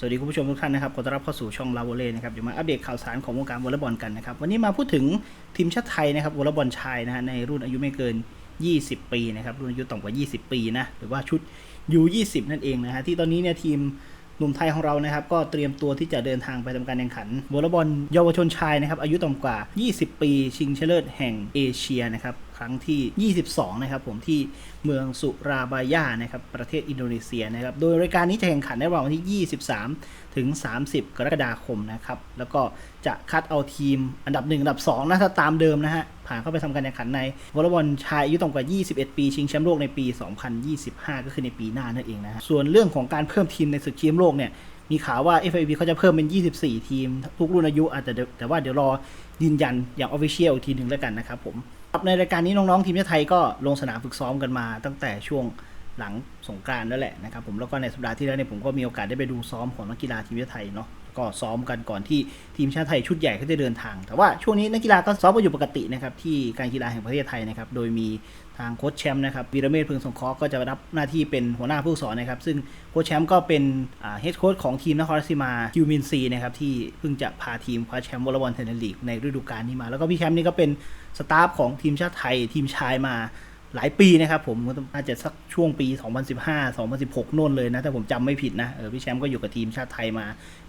สวัสดีคุณผู้ชมทุกท่านนะครับ ขอต้อนรับเข้าสู่ช่องลาโวเล่นะครับเดี๋ยวมาอัปเดตข่าวสารของวงการวอลเลย์บอลกันนะครับ วันนี้มาพูดถึงทีมชาติไทยนะครับวอลเลย์บอลชายนะฮะในรุ่นอายุไม่เกิน 20 ปีนะครับ รุ่นอายุต่ำกว่า 20 ปีนะ หรือว่าชุด U20 นั่นเองนะฮะ ที่ตอนนี้เนี่ยทีมหนุ่มไทยของเรานะครับ ก็เตรียมตัวที่จะเดินทางไปทำการแข่งขันวอลเลย์บอลเยาวชนชายนะครับ อายุต่ำกว่า 20 ปี ชิงชนะเลิศแห่งเอเชียนะครับ ครั้งที่ 22 นะครับผมที่เมืองสุราบายานะครับประเทศอินโดนีเซียนะครับโดยรายการนี้จะแข่งขันในระหว่างวันที่ 23 ถึง 30 กรกฎาคมนะครับแล้วก็จะคัดเอาทีมอันดับ 1 อันดับ 2 นะถ้าตามเดิมนะฮะผ่านเข้าไปทำการแข่งขันในวอลเลย์บอลชายอายุต่ำกว่า 21 ปี ชิงแชมป์โลกในปี 2025 ก็คือในปีหน้านั่นเองนะฮะส่วนเรื่องของการเพิ่มทีมในศึกแชมป์โลกเนี่ยมีข่าวว่า FIB เขาจะเพิ่มเป็น 24 ทีม ทุกรุ่นอายุอาจจะแต่ว่าเดี๋ยวรอยืนยันอย่างออฟฟิเชียลทีหนึ่งแล้วกันนะครับผม ครับในรายการนี้น้องๆทีมชาติไทยก็ลงสนามฝึกซ้อมกันมา ตั้งแต่ช่วงหลังสงกรานต์นั่นแหละนะครับผมแล้วก็ในสัปดาห์ที่แล้วเนี่ยผมก็มีโอกาสได้ไปดูซ้อมของนักกีฬาทีมชาติไทยเนาะก็ซ้อมกันก่อนที่ทีมชาติไทยชุดใหญ่เขาจะเดินทาง แต่ว่าช่วงนี้นักกีฬาก็ซ้อมกันอยู่ปกตินะครับที่การกีฬาแห่งประเทศไทยนะครับโดยมีทางโค้ชแชมป์นะครับวีรเมธพึงสงเคราะห์ก็จะรับหน้าที่เป็นหัวหน้าผู้สอนนะครับ ซึ่งโค้ชแชมป์ก็เป็นเฮดโค้ชของทีมนครราชสีมาคิวมินซีนะครับที่เพิ่งจะพาทีมคว้าแชมป์วอลเลย์บอลไทยแลนด์ลีกในฤดูกาลนี้มา แล้วก็พี่แชมป์นี่ก็เป็น สตาฟของทีมชาติไทยทีมชายมาหลายปีนะครับผมน่าจะสักช่วงปี 2015 2016น่นเลยนะถ้าผมจำไม่ผิดนะเออพี่แชมป์ก็อยู่กับทีมชาติไทยมา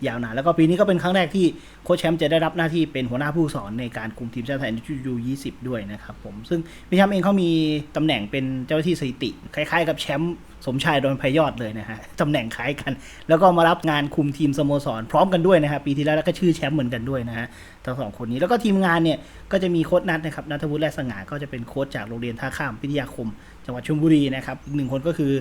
ยาวนานแล้วก็ปีนี้ก็เป็นครั้งแรกที่โค้ชแชมป์จะได้รับหน้าที่เป็นหัวหน้าผู้สอนในการคุมทีมชาติไทยในชุดยู20ด้วยนะครับผมซึ่งพี่แชมป์เองเขามีตำแหน่งเป็นเจ้าหน้าที่สถิติ คล้ายๆ กับแชมป์ สมชายโดนพยอดเลยนะฮะตำแหน่งคล้ายกัน แล้วก็มารับงานคุมทีมสโมสร พร้อมกันด้วยนะฮะปีที่แล้วแล้วก็ชื่อแชมป์เหมือนกันด้วยนะฮะทั้งสองคนนี้แล้วก็ทีมงานเนี่ยก็จะมีโค้ชนัทนะครับนัทวุฒิและสง่าก็จะเป็นโค้ชจากโรงเรียนท่าข้ามพิทยาคม จังหวัดชลบุรีนะครับอีกหนึ่งคนก็คือ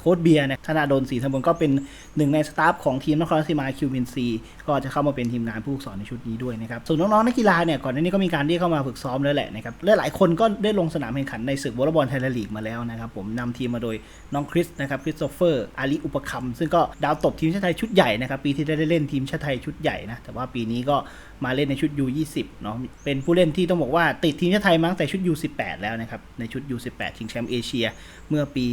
โค้ชเบียร์นะธนาดลศรีสมบูรณ์ก็เป็นหนึ่งในสตาฟของทีมนครราชสีมาคิวบินซีก็จะเข้ามาเป็นทีมงานผู้ฝึกสอนในชุดนี้ด้วยนะครับส่วนน้องๆนักกีฬาเนี่ยก่อนหน้านี้ก็มีการเรียกเข้ามาฝึกซ้อมแล้วแหละนะครับและหลายคนก็ได้ลงสนามแข่งขันในศึกวอลเลย์บอลไทยลีกมาแล้วนะครับผมนำทีมมาโดยน้องคริสนะครับคริสโตเฟอร์อาลีอุปคัมซึ่งก็ดาวตบทีมชาติไทยชุดใหญ่นะครับปีที่ได้เล่นทีมชาติไทยชุดใหญ่นะแต่ว่าปีนี้ก็มาเล่นในชุด U20 เนาะเป็นผู้เล่นที่ต้องบอกว่าติดทีมชาติไทยมาตั้งแต่ชุด U18 แล้วนะครับในชุด U18 ชิงแชมป์เอเชีย เมื่อปี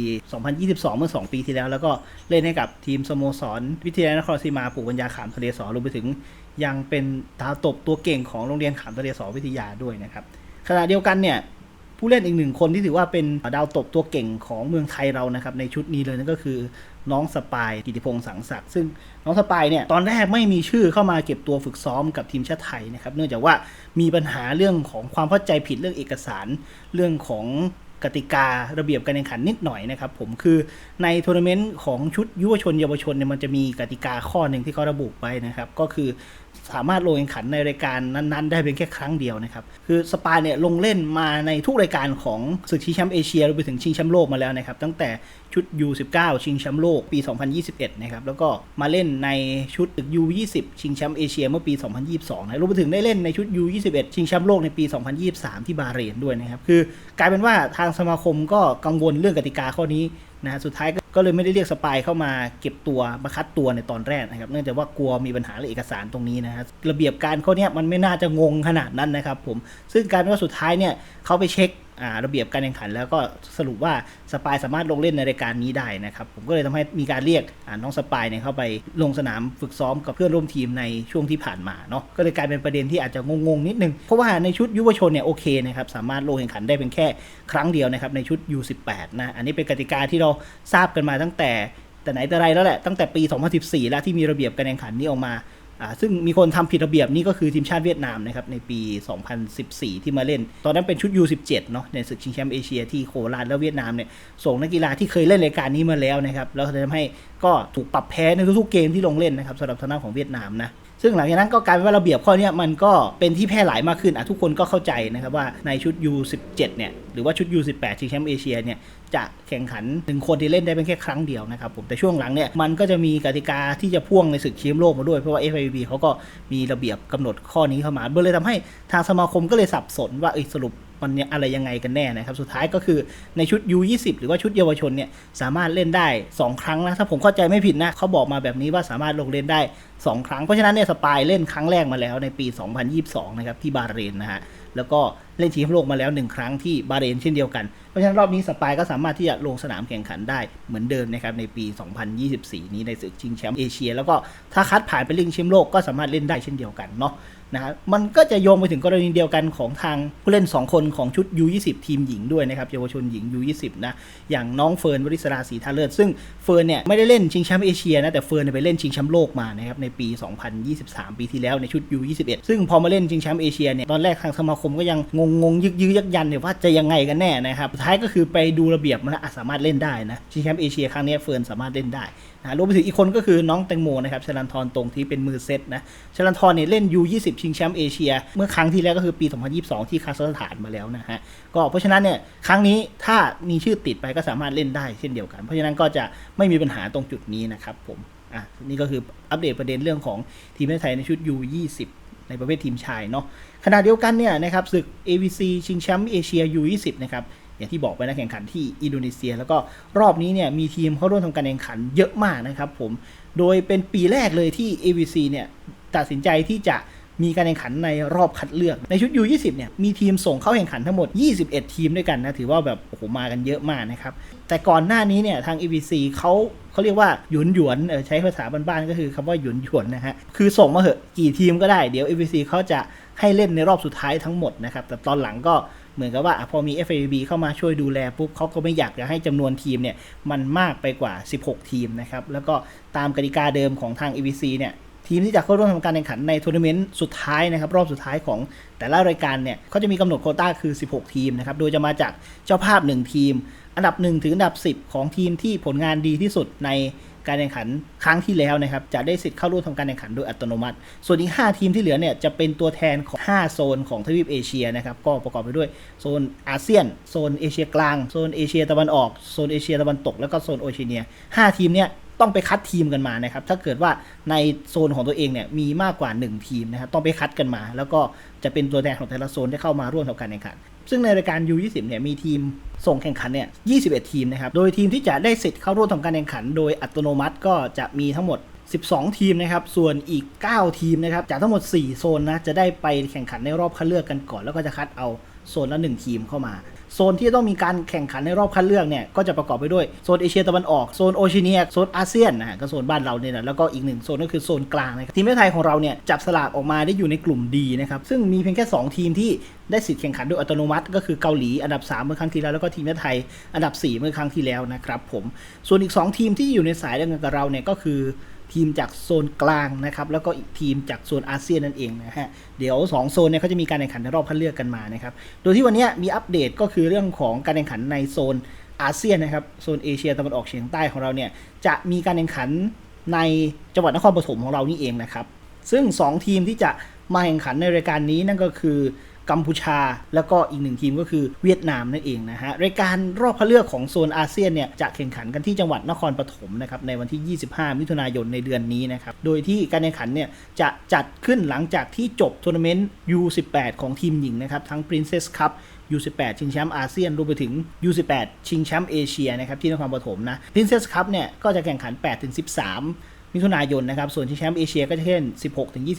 2022 เมื่อ 2 ปีที่แล้ว แล้วก็เล่นให้กับทีมสโมสร วิทยาลัยนครศรีมาปู่ปัญญาขามทะเลสอรวมไปถึงยังเป็นดาวตบตัวเก่งของโรงเรียนขามทะเลสอวิทยาด้วยนะครับขณะเดียวกันเนี่ยผู้เล่นอีกหนึ่งคนที่ถือว่าเป็นดาวตบตัวเก่งของเมืองไทยเรานะครับในชุดนี้เลยนั่นก็คือน้องสปายกิติพงศ์สังศักดิ์ซึ่งน้องสปายเนี่ยตอนแรกไม่มีชื่อเข้ามาเก็บตัวฝึกซ้อมกับทีมชาติไทยนะครับเนื่องจากว่ามีปัญหาเรื่องของความเข้าใจผิดเรื่องเอกสาร เรื่องของ กติการะเบียบการแข่งขันนิดหน่อยนะครับผมคือในทัวร์นาเมนต์ของชุดยุวชนเยาวชนเนี่ยมันจะมีกติกาข้อหนึ่งที่เขาระบุไว้นะครับ ก็คือ สามารถลงแข่งขันในรายการนั้นๆ ได้เพียงแค่ครั้งเดียวนะครับ คือสปาเนี่ยลงเล่นมาในทุกรายการของศึกชิงแชมป์เอเชียรวมไปถึงชิงแชมป์โลกมาแล้วนะครับ ตั้งแต่ชุด U19 ชิงแชมป์โลกปี 2021 นะครับ แล้วก็มาเล่นในชุด U20 ชิงแชมป์เอเชียเมื่อปี 2022 นะรวมไปถึงได้เล่นในชุด U21 ชิงแชมป์โลกในปี 2023 ที่บาเรนด้วยนะครับ คือกลายเป็นว่าทางสมาคมก็กังวลเรื่องกติกาข้อนี้นะ สุดท้ายก็ ก็เลยไม่ได้เรียกสปายเข้ามาเก็บตัวมาคัดตัวในตอนแรกนะครับ เนื่องจากว่ากลัวมีปัญหาเรื่องเอกสารตรงนี้นะฮะระเบียบการเขาเนี่ยมันไม่น่าจะงงขนาดนั้นนะครับผมซึ่งการเป็นว่าสุดท้ายเนี่ยเขาไปเช็ค ระเบียบการแข่งขัน แล้วก็สรุปว่าสปายสามารถลงเล่นในรายการนี้ได้นะครับผมก็เลยทำให้มีการเรียกน้องสปายเนี่ยเข้าไปลงสนามฝึกซ้อมกับเพื่อนร่วมทีมในช่วงที่ผ่านมาเนาะก็เลยกลายเป็นประเด็นที่อาจจะงงๆนิดนึง เพราะว่าในชุดยุวชนเนี่ยโอเคนะครับสามารถลงแข่งขันได้เป็นแค่ครั้งเดียวนะครับในชุด U18 นะอันนี้เป็นกติกาที่เราทราบกันมาตั้งแต่แต่ไหนแต่ไรแล้วแหละตั้งแต่ปี 2014 แล้วที่มีระเบียบการแข่งขันนี้ออกมา ซึ่งมีคนทำผิดระเบียบนี่ก็คือทีมชาติเวียดนามนะครับในปี 2014 ที่มาเล่น ตอนนั้นเป็นชุด U17 เนาะในศึกชิงแชมป์เอเชียที่โคราชแล้วเวียดนามเนี่ยส่งนักกีฬาที่เคยเล่นรายการนี้มาแล้วนะครับแล้วทำให้ ก็ถูกปรับแพ้ในทุกๆเกมที่ลงเล่นนะครับสำหรับทางด้านของเวียดนามนะซึ่งหลังจากนั้นก็กลายเป็นว่าระเบียบข้อนี้มันก็เป็นที่แพร่หลายมากขึ้นอะทุกคนก็เข้าใจนะครับว่าในชุด U17 เนี่ยหรือว่าชุด U18 ชิงแชมป์เอเชียเนี่ยจะแข่งขันถึงคนที่เล่นได้เป็นแค่ครั้งเดียวนะครับผมแต่ช่วงหลังเนี่ยมันก็จะมีกติกาที่จะพ่วงในศึกแชมป์โลกมาด้วยเพราะว่า FIVB เขาก็มีระเบียบกำหนดข้อนี้เข้ามาเบอร์เลยทำให้ทางสมาคมก็เลยสับสนว่าเออสรุป มันอะไรยังไงกันแน่นะครับสุดท้ายก็คือในชุด U20 หรือว่าชุดเยาวชนเนี่ยสามารถเล่นได้ 2 ครั้งนะถ้าผมเข้าใจไม่ผิดนะเขาบอกมาแบบนี้ว่าสามารถลงเล่นได้ 2 ครั้งเพราะฉะนั้นเนี่ยสปายเล่นครั้งแรกมาแล้วในปี 2022 นะครับที่บาเรนนะฮะ แล้วก็เล่นชิงแชมป์โลกมาแล้วหนึ่งครั้งที่บาเรนเช่นเดียวกัน เพราะฉะนั้นรอบนี้สปายก็สามารถที่จะลงสนามแข่งขันได้เหมือนเดิมนะครับในปี 2024 นี้ในศึกชิงแชมป์เอเชีย แล้วก็ถ้าคัดผ่านไปเล่นชิงแชมป์โลกก็สามารถเล่นได้เช่นเดียวกันเนาะนะครับมันก็จะโยงไปถึงกรณีเดียวกันของทางผู้เล่น 2 คนของชุด U20 ทีมหญิงด้วยนะครับเยาวชนหญิง U20 นะอย่างน้องเฟิร์นวริศราศรีทาเลิศซึ่งเฟิร์นเนี่ยไม่ได้เล่นชิงแชมป์เอเชียนะแต่เฟิร์นไปเล่นชิงแชมป์โลกมานะครับในปี 2023 ปีที่แล้วในชุด U21 ซึ่งพอมาเล่นชิงแชมป์เอเชียเนี่ยตอนแรกทางสมาคมก็ยังงงงๆยึกยื้อยักยันเนี่ยว่าจะยังไงกันแน่นะครับสุดท้ายก็คือไปดูระเบียบมันละสามารถเล่นได้นะชิงแชมป์เอเชียครั้งนี้เฟิร์นสามารถเล่นได้นะรวมไปถึงอีกคนก็คือน้องแตงโมนะครับชลันทรตรงที่เป็นมือเซตนะชลันทรเนี่ยเล่น U20 ชิงแชมป์เอเชีย เมื่อครั้งที่แล้วก็คือปี 2022 ที่คาซัคสถานมาแล้วนะฮะก็เพราะฉะนั้นเนี่ยครั้งนี้ถ้ามีชื่อติดไปก็สามารถเล่นได้เช่นเดียวกัน เพราะฉะนั้นก็จะไม่มีปัญหาตรงจุดนี้นะครับผมอะนี่ก็คืออัปเดตประเด็นเรื่องของทีมไทยในชุด U20 ในประเภททีมชายเนาะขณะเดียวกันเนี่ยนะครับศึก AVC ชิงแชมป์เอเชีย U20 นะครับอย่างที่บอกไปนะแข่งขันที่อินโดนีเซีย แล้วก็รอบนี้เนี่ยมีทีมเข้าร่วมทำการแข่งขันเยอะมากนะครับผมโดยเป็นปีแรกเลยที่ AVC เนี่ยตัดสินใจที่จะ มีการแข่งขันในรอบคัดเลือก ในชุด U20 เนี่ย มีทีมส่งเข้าแข่งขันทั้งหมด 21 ทีมด้วยกันนะ ถือว่าแบบ โอ้โห มากันเยอะมากนะครับ แต่ก่อนหน้านี้เนี่ย ทาง AVC เขาเขาเรียกว่าหยวนหยวนเออใช้ภาษาบ้านๆ ก็คือคำว่าหยวนหยวนนะฮะ คือส่งมาเหอะกี่ทีมก็ได้ เดี๋ยว AVC เขาจะให้เล่นในรอบสุดท้ายทั้งหมดนะครับ แต่ตอนหลังก็เหมือนกับว่าอะพอมี FAB เข้ามาช่วยดูแลปุ๊บเขาก็ไม่อยากจะให้จำนวนทีมเนี่ยมันมากไปกว่า 16 ทีมนะครับ แล้วก็ตามกติกาเดิมของทาง AVC เนี่ย ทีมที่จะเข้าร่วมทำการแข่งขันในทัวร์นาเมนต์สุดท้ายนะครับรอบสุดท้ายของแต่ละรายการเนี่ยเขาจะมีกำหนดโคต้าคือ 16 ทีมนะครับโดยจะมาจากเจ้าภาพ 1 ทีม อันดับ 1 ถึงอันดับ 10 ของทีมที่ผลงานดีที่สุดในการแข่งขันครั้งที่แล้วนะครับจะได้สิทธิ์เข้าร่วมทำการแข่งขันโดยอัตโนมัติ ส่วนอีก 5 ทีมที่เหลือเนี่ยจะเป็นตัวแทนของ 5 โซนของทวีปเอเชียนะครับก็ประกอบไปด้วยโซนอาเซียน โซนเอเชียกลาง โซนเอเชียตะวันออก โซนเอเชียตะวันตก แล้วก็โซนโอเชียเนีย 5 ทีมเนี่ย ต้องไปคัดทีมกันมานะครับ ถ้าเกิดว่าในโซนของตัวเองเนี่ยมีมากกว่า 1 ทีมนะครับ ต้องไปคัดกันมา แล้วก็จะเป็นตัวแทนของแต่ละโซนที่เข้ามาร่วมทำการแข่งขัน ซึ่งในรายการ U20 เนี่ยมีทีมส่งแข่งขันเนี่ย 21 ทีมนะครับ โดยทีมที่จะได้สิทธิ์เข้าร่วมทำการแข่งขัน โดยอัตโนมัติก็จะมีทั้งหมด 12 ทีมนะครับ ส่วนอีก 9 ทีมนะครับ จากทั้งหมด 4 โซนนะ จะได้ไปแข่งขันในรอบคัดเลือกกันก่อน แล้วก็จะคัดเอาโซนละ 1 ทีมเข้ามา โซนที่ต้องมีการแข่งขันในรอบคัดเลือกเนี่ยก็จะประกอบไปด้วยโซนเอเชียตะวันออกโซนโอเชียเนียโซนอาเซียนนะฮะก็โซนบ้านเราเนี่ยนะแล้วก็อีกหนึ่งโซนก็คือโซนกลางนะครับทีมไทยของเราเนี่ยจับสลากออกมาได้อยู่ในกลุ่มดีนะครับซึ่งมีเพียงแค่ 2 ทีมที่ได้สิทธิ์แข่งขันโดยอัตโนมัติ ก็คือเกาหลีอันดับ 3 เมื่อครั้งที่แล้วแล้วก็ทีมไทยอันดับ 4 เมื่อครั้งที่แล้วนะครับผมส่วนอีก 2 ทีมที่อยู่ในสายเดียวกันกับเราเนี่ยก็คือ ทีมจากโซนกลางนะครับแล้วก็อีกทีมจากโซนอาเซียนนั่นเองนะฮะเดี๋ยว 2 โซนเนี่ยเขาจะมีการแข่งขันในรอบคัดเลือกกันมานะครับโดยที่วันนี้มีอัปเดตก็คือเรื่องของการแข่งขันในโซนอาเซียนนะครับโซนเอเชียตะวันออกเฉียงใต้ของเราเนี่ยจะมีการแข่งขันในจังหวัดนครปฐมของเรานี่เองนะครับซึ่ง 2 ทีมที่จะมาแข่งขันในรายการนี้นั่นก็คือ กัมพูชา แล้วก็อีกหนึ่งทีมก็คือเวียดนามนั่นเองนะฮะรายการรอบคัดเลือกของโซนอาเซียนเนี่ยจะแข่งขันกันที่จังหวัดนครปฐมนะครับในวันที่ 25 มิถุนายนในเดือนนี้นะครับโดยที่การแข่งขันเนี่ยจะจัดขึ้นหลังจากที่จบทัวร์นาเมนต์ U18 ของทีมหญิงนะครับทั้ง Princess Cup U18 ชิงแชมป์อาเซียนรวมไปถึง U18 ชิงแชมป์เอเชียนะครับที่นครปฐมนะ Princess Cup เนี่ยก็จะแข่งขัน 8-13 มิถุนายนนะครับ ส่วนชิงแชมป์เอเชียก็จะเช่น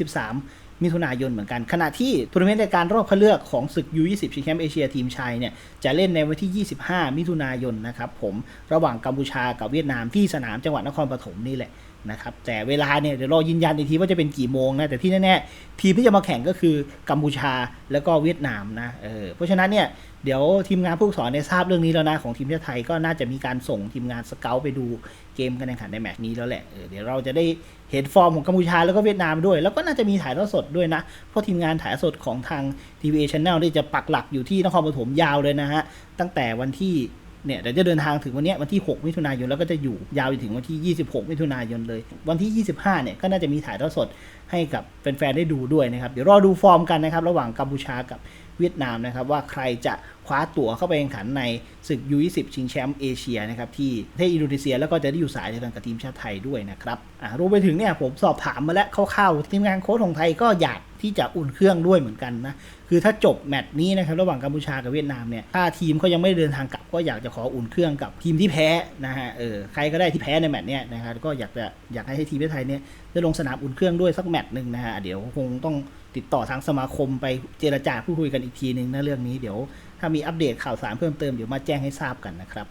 16-23 มิถุนายนเหมือนกัน ขณะที่ทัวร์นาเมนต์ในการรอบคัดเลือกของศึก U20 ชิงแชมป์เอเชียทีมชายเนี่ยจะเล่นในวันที่ 25 มิถุนายนนะครับผมระหว่างกัมพูชากับเวียดนามที่สนามจังหวัดนครปฐมนี่แหละ นะครับแต่เวลาเนี่ยเดี๋ยวรอยืนยันอีกทีว่าจะเป็นกี่โมงนะแต่ที่แน่ๆทีมที่จะมาแข่งก็คือกัมพูชาแล้วก็เวียดนามนะเออเพราะฉะนั้นเนี่ยเดี๋ยวทีมงานผู้สอนเนี่ยทราบเรื่องนี้แล้วนะของทีมชาติไทยก็น่าจะมีการส่งทีมงานสเกลไปดูเกมการแข่งขันในแมตช์นี้แล้วแหละเออเดี๋ยวเราจะได้เห็นฟอร์มของกัมพูชาแล้วก็เวียดนามด้วย แล้วก็น่าจะมีถ่ายทอดสดด้วยนะ เพราะทีมงานถ่ายสดของทาง TVA Channel นี่จะปักหลักอยู่ที่นครปฐมยาวเลยนะฮะตั้งแต่วันที่ เนี่ยเดี๋ยวจะเดินทางถึงวันนี้วันที่ 6 มิถุนายนแล้วก็จะอยู่ยาวไปถึงวันที่ 26 มิถุนายนเลย วันที่ 25 เนี่ยก็น่าจะมีถ่ายทอดสดให้กับแฟนๆได้ดูด้วยนะครับ เดี๋ยวรอดูฟอร์มกันนะครับ ระหว่างกัมพูชากับเวียดนามนะครับว่าใครจะคว้าตั๋วเข้าไปแข่งขันในศึก U20 ชิงแชมป์เอเชียนะครับที่ประเทศอินโดนีเซียแล้วก็จะได้อยู่สายเดียวกันกับทีมชาติไทยด้วยนะครับอ่ารวมไปถึงเนี่ยผมสอบถามมาแล้วคร่าวๆทีมงานโค้ชของไทยก็อยากที่จะอุ่นเครื่องด้วยเหมือนกันนะ คือถ้าจบแมตช์นี้นะครับระหว่างกัมพูชากับเวียดนามเนี่ยถ้าทีมเขายังไม่เดินทางกลับก็อยากจะขออุ่นเครื่องกับทีมที่แพ้นะฮะเออใครก็ได้ที่แพ้ในแมตช์เนี้ยนะครับก็อยากจะอยากให้ทีมไทยเนี่ยจะลงสนามอุ่นเครื่องด้วยสักแมตช์หนึ่งนะฮะเดี๋ยวคงต้องติดต่อทางสมาคมไปเจรจาพูดคุยกันอีกทีหนึ่งนะเรื่องนี้เดี๋ยว ถ้ามีอัปเดตข่าวสารเพิ่มเติมเดี๋ยวมาแจ้งให้ทราบกันนะครับ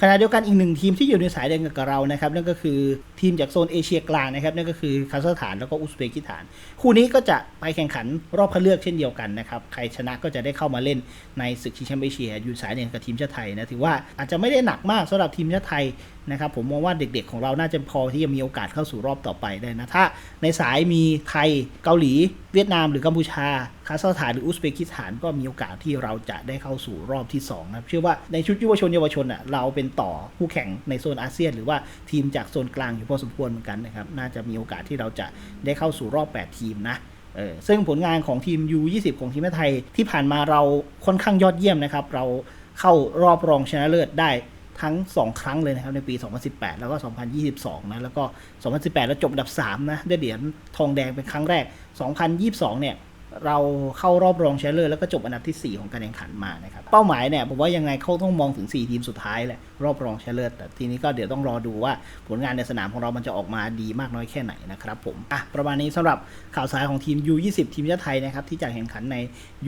ขณะเดียวกันอีกหนึ่งทีมที่อยู่ในสายเดียวกับเรานะครับนั่นก็คือทีมจากโซนเอเชียกลางนะครับนั่นก็คือคาซัคสถานแล้วก็อุซเบกิสถาน คู่นี้ก็จะไปแข่งขันรอบคัดเลือกเช่นเดียวกันนะครับใครชนะก็จะได้เข้ามาเล่นในศึกชิงแชมป์เอเชียอยู่สายเดียวกับทีมชาติไทยนะถือว่าอาจจะไม่ได้หนักมากสำหรับทีมชาติไทย นะครับผมมองว่าเด็กๆของเราน่าจะพอที่จะมีโอกาสเข้าสู่รอบต่อไปได้นะ ถ้าในสายมีไทยเกาหลี เวียดนามหรือกัมพูชา คาซัคสถานหรืออุซเบกิสถานก็มีโอกาสที่เราจะได้เข้าสู่รอบที่สองนะเชื่อว่าในชุดยุวชนเยาวชนอะเราเป็นต่อคู่แข่งในโซนอาเซียน หรือว่าทีมจากโซนกลางอยู่พอสมควรเหมือนกันนะครับน่าจะมีโอกาสที่เราจะได้เข้าสู่รอบ 8 ทีมนะเออซึ่งผลงานของทีม U20 ของทีมไทยที่ผ่านมาเราค่อนข้างยอดเยี่ยมนะครับ เราเข้ารอบรองชนะเลิศได้ ทั้ง 2 ครั้งเลยนะครับในปี 2018 แล้วก็ 2022 นะ แล้วก็ 2018 แล้วจบอันดับ 3 นะได้เหรียญทองแดงเป็นครั้งแรก 2022 เนี่ย เราเข้ารอบรองชนะเลิศแล้วก็จบอันดับที่ 4 ของการแข่งขันมานะครับเป้าหมายเนี่ยผมว่ายังไงเขาต้องมองถึง 4 ทีมสุดท้ายแหละรอบรองชนะเลิศแต่ทีนี้ก็เดี๋ยวต้องรอดูว่าผลงานในสนามของเรามันจะออกมาดีมากน้อยแค่ไหนนะครับผมอะประมาณนี้สำหรับข่าวสารของทีม U20 ทีมชาติไทยนะครับที่จะแข่งขันใน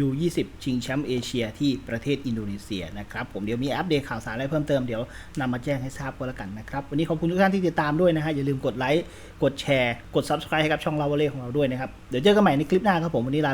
U20 ชิงแชมป์เอเชียที่ประเทศอินโดนีเซียนะครับผมเดี๋ยวมีอัปเดตข่าวสารอะไรเพิ่มเติมเดี๋ยวนำมาแจ้งให้ทราบก็แล้วกันนะครับวันนี้ขอบคุณทุกท่านที่ติดตามด้วยนะฮะอย่าลืมกดไลค์กดแชร์กด Subscribe ให้กับช่องเราเล่ของเราด้วยนะครับเดี๋ยวเจอกันใหม่ในคลิปหน้าครับผมวันนี้ลา